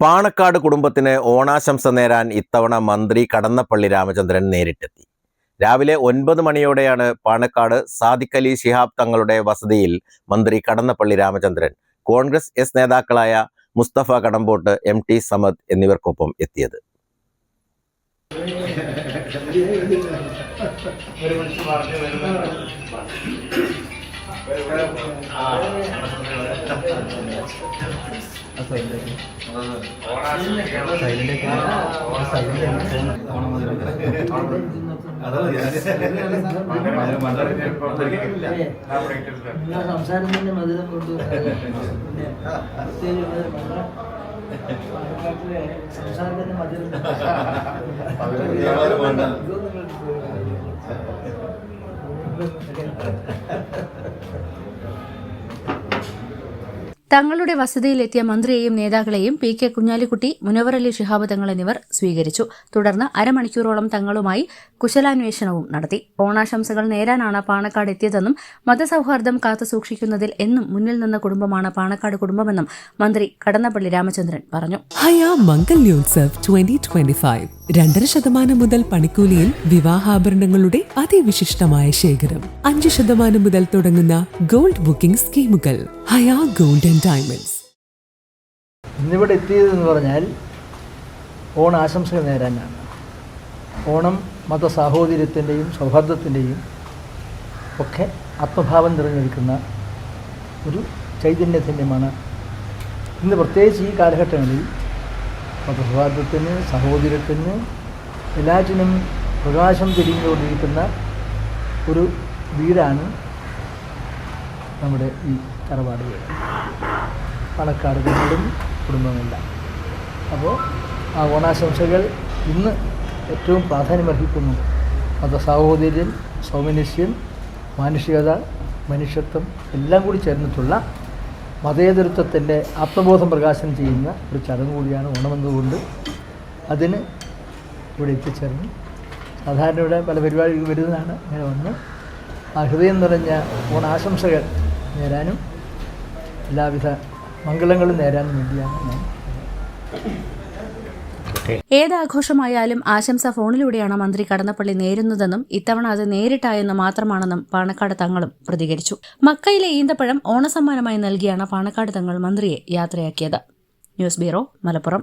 പാണക്കാട് കുടുംബത്തിന് ഓണാശംസ നേരാൻ ഇത്തവണ മന്ത്രി കടന്നപ്പള്ളി രാമചന്ദ്രൻ നേരിട്ടെത്തി. രാവിലെ ഒൻപത് മണിയോടെയാണ് പാണക്കാട് സാദിഖ് അലി ശിഹാബ് തങ്ങളുടെ വസതിയിൽ മന്ത്രി കടന്നപ്പള്ളി രാമചന്ദ്രൻ കോൺഗ്രസ് എസ് നേതാക്കളായ മുസ്തഫ കടമ്പോട്ട് എം ടി സമദ് എന്നിവർക്കൊപ്പം എത്തിയത്. നിങ്ങളെ സംസാരം തന്നെ മധുരം കൊണ്ട് സംസാരത്തിന്റെ മധുരം ഇതൊന്നും തങ്ങളുടെ വസതിയിലെത്തിയ മന്ത്രിയെയും നേതാക്കളെയും പി കെ കുഞ്ഞാലിക്കുട്ടി മുനവർ അലി ഷിഹാബ് തങ്ങൾ എന്നിവർ സ്വീകരിച്ചു. തുടർന്ന് അരമണിക്കൂറോളം തങ്ങളുമായി കുശലാന്വേഷണവും നടത്തി. ഓണാശംസകൾ നേരാനാണ് പാണക്കാട് എത്തിയതെന്നും മതസൌഹാർദ്ദം കാത്തുസൂക്ഷിക്കുന്നതിൽ എന്നും മുന്നിൽ നിന്ന കുടുംബമാണ് പാണക്കാട് കുടുംബമെന്നും മന്ത്രി കടന്നപ്പള്ളി രാമചന്ദ്രൻ പറഞ്ഞു. ഹയാ രണ്ടര ശതമാനം മുതൽ പണിക്കൂലിയിൽ വിവാഹാഭരണങ്ങളുടെ അതിവിശിഷ്ടമായ ശേഖരം. അഞ്ച് ശതമാനം മുതൽ തുടങ്ങുന്ന ഗോൾഡ് ബുക്കിംഗ് സ്കീമുകൾ. ഹയാ ഗോൾഡ് ഡയമണ്ട്സ് ഇന്നിവിടെ എത്തിയതെന്ന് പറഞ്ഞാൽ ഓണ ആശംസകൾ നേരാനാണ് ഓണം മത സാഹോദര്യത്തിന്റെയും സൗഹാർദ്ദത്തിന്റെയും ഒക്കെ ആത്മഭാവം നിറഞ്ഞിരിക്കുന്ന ഒരു ചൈതന്യത്തിന്റെയുമാണ്. ഇന്ന് പ്രത്യേകിച്ച് ഈ കാലഘട്ടങ്ങളിൽ മതസൗഹാർദ്ദത്തിന് സഹോദര്യത്തിന് എല്ലാറ്റിനും പ്രകാശം തിരിഞ്ഞുകൊണ്ടിരിക്കുന്ന ഒരു വീടാണ് നമ്മുടെ ഈ തറവാട് വീട് പാലക്കാട് വീടും കുടുംബമില്ല അപ്പോൾ ആ ഓണാശംസകൾ ഇന്ന് ഏറ്റവും പ്രാധാന്യമർഹിക്കുന്നു. മത സാഹോദര്യം സൗമനസ്യം മാനുഷികത മനുഷ്യത്വം എല്ലാം കൂടി ചേർന്നിട്ടുള്ള മതേതരത്വത്തിന്റെ ആത്മബോധം പ്രകാശനം ചെയ്യുന്ന ഒരു ചടങ്ങ് കൂടിയാണ് ഓണമെന്നതുകൊണ്ട് അതിന് ഇവിടെ എത്തിച്ചേർന്നു. സാധാരണ ഇവിടെ പല പരിപാടികൾ വരുന്നതാണ് ഇങ്ങനെ വന്ന് ആ ഹൃദയം നിറഞ്ഞ ഓണാശംസകൾ നേരാനും എല്ലാവിധ മംഗളങ്ങളും നേരാൻ വേണ്ടിയാണ് ഞാൻ ഏതാഘോഷമായാലും ആശംസ ഫോണിലൂടെയാണ് മന്ത്രി കടന്നപ്പള്ളി നേരുന്നതെന്നും ഇത്തവണ അത് നേരിട്ടായെന്ന് മാത്രമാണെന്നും പാണക്കാട് തങ്ങളും പ്രതികരിച്ചു. മക്കയിലെ ഈന്തപ്പഴം ഓണസമ്മാനമായി നൽകിയാണ് പാണക്കാട് തങ്ങൾ മന്ത്രിയെ യാത്രയാക്കിയത്. News bureau Malappuram.